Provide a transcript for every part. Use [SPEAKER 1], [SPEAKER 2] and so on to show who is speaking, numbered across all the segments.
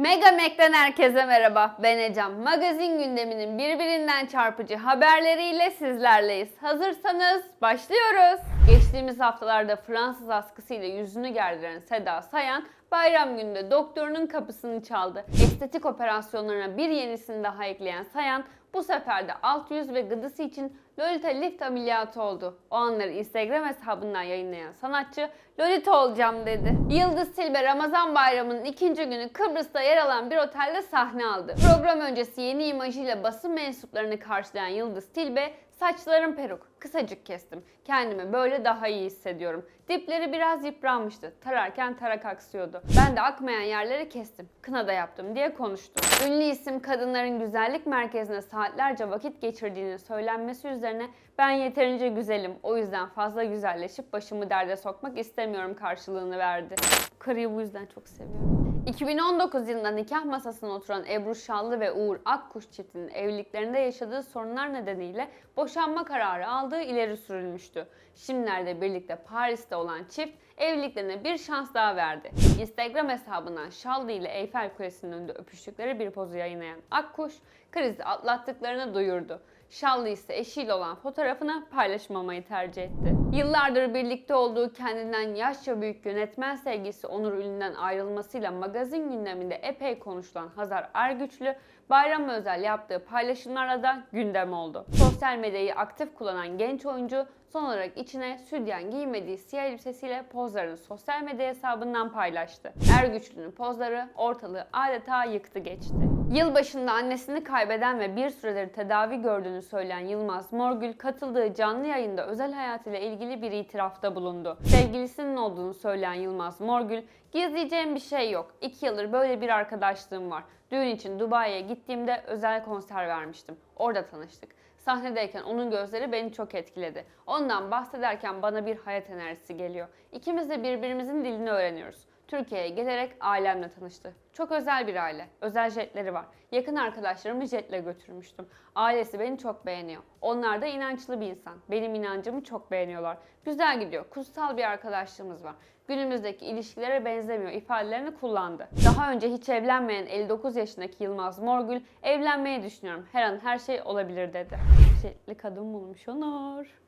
[SPEAKER 1] Mega Mac'den herkese merhaba. Ben Ecem. Magazin gündeminin birbirinden çarpıcı haberleriyle sizlerleyiz. Hazırsanız başlıyoruz. Geçtiğimiz haftalarda Fransız askısıyla yüzünü gerdiren Seda Sayan, bayram gününde doktorunun kapısını çaldı. Estetik operasyonlarına bir yenisini daha ekleyen Sayan, bu sefer de alt yüz ve gıdısı için Lolita Lift ameliyatı oldu. O anları Instagram hesabından yayınlayan sanatçı Lolita olacağım dedi. Yıldız Tilbe Ramazan bayramının ikinci günü Kıbrıs'ta yer alan bir otelde sahne aldı. Program öncesi yeni imajıyla basın mensuplarını karşılayan Yıldız Tilbe Saçlarım peruk, kısacık kestim. Kendimi böyle daha iyi hissediyorum. Dipleri biraz yıpranmıştı. Tararken tarak aksıyordu. Ben de akmayan yerleri kestim. Kına da yaptım diye konuştu. Ünlü isim kadınların güzellik merkezine saatlerce vakit geçirdiğini söylenmesi üzerine ben yeterince güzelim. O yüzden fazla güzelleşip başımı derde sokmak istemiyorum karşılığını verdi. Karıyı bu yüzden çok seviyorum. 2019 yılında nikah masasına oturan Ebru Şallı ve Uğur Akkuş çiftinin evliliklerinde yaşadığı sorunlar nedeniyle boşanma kararı aldığı ileri sürülmüştü. Şimdilerde birlikte Paris'te olan çift evliliklerine bir şans daha verdi. Instagram hesabından Şallı ile Eyfel Kulesi'nin önünde öpüştükleri bir pozu yayınlayan Akkuş, krizi atlattıklarını duyurdu. Şallı ise eşiyle olan fotoğrafını paylaşmamayı tercih etti. Yıllardır birlikte olduğu kendinden yaşça büyük yönetmen sevgisi Onur Ünlü'nden ayrılmasıyla magazin gündeminde epey konuşulan Hazar Ergüçlü, bayrama özel yaptığı paylaşımlarla da gündem oldu. Sosyal medyayı aktif kullanan genç oyuncu son olarak içine sütyen giymediği siyah elbisesiyle pozlarını sosyal medya hesabından paylaştı. Ergüçlü'nün pozları ortalığı adeta yıktı geçti. Yılbaşında annesini kaybeden ve bir süredir tedavi gördüğünü söyleyen Yılmaz Morgül katıldığı canlı yayında özel hayatıyla ilgili bir itirafta bulundu. Sevgilisinin olduğunu söyleyen Yılmaz Morgül, gizleyeceğim bir şey yok. İki yıldır böyle bir arkadaşlığım var. Düğün için Dubai'ye gittiğimde özel konser vermiştim. Orada tanıştık. Sahnedeyken onun gözleri beni çok etkiledi. Ondan bahsederken bana bir hayat enerjisi geliyor. İkimiz de birbirimizin dilini öğreniyoruz. Türkiye'ye gelerek ailemle tanıştı. Çok özel bir aile. Özel jetleri var. Yakın arkadaşlarımı jetle götürmüştüm. Ailesi beni çok beğeniyor. Onlar da inançlı bir insan. Benim inancımı çok beğeniyorlar. Güzel gidiyor. Kutsal bir arkadaşlığımız var. Günümüzdeki ilişkilere benzemiyor ifadelerini kullandı. Daha önce hiç evlenmeyen 59 yaşındaki Yılmaz Morgül, evlenmeyi düşünüyorum. Her an her şey olabilir dedi. Jetli kadın bulmuş Onur.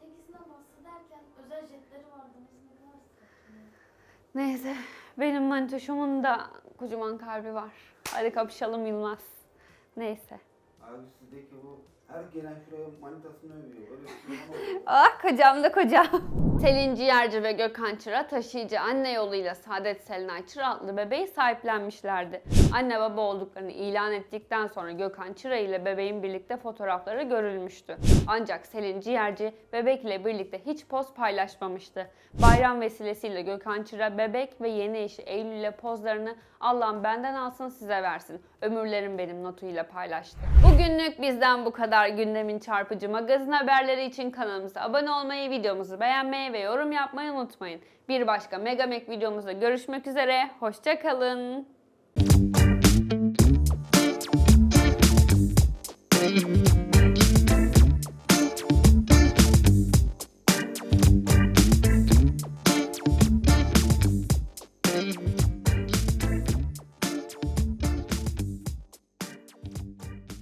[SPEAKER 2] Sevgisinden bahsederken özel jetleri vardı. Mesela ne kadar saçma.
[SPEAKER 1] Neyse, benim manitoşumun da kocaman kalbi var. Hadi kapışalım Yılmaz. Neyse.
[SPEAKER 3] Abi sizdeki bu her gelen şuraya manitasını övüyor. Şey.
[SPEAKER 1] Ah kocam da kocam. Selin Ciğerci ve Gökhan Çıra taşıyıcı anne yoluyla Saadet Selenay Çıra adlı bebeği sahiplenmişlerdi. Anne baba olduklarını ilan ettikten sonra Gökhan Çıra ile bebeğin birlikte fotoğrafları görülmüştü. Ancak Selin Ciğerci bebekle birlikte hiç poz paylaşmamıştı. Bayram vesilesiyle Gökhan Çıra bebek ve yeni eşi Eylül ile pozlarını Allah'ım benden alsın size versin. Ömürlerim benim notuyla paylaştı. Bugünlük bizden bu kadar gündemin çarpıcı magazin haberleri için kanalımıza abone olmayı, videomuzu beğenmeyi ve yorum yapmayı unutmayın. Bir başka Megamek videomuzda görüşmek üzere, hoşçakalın.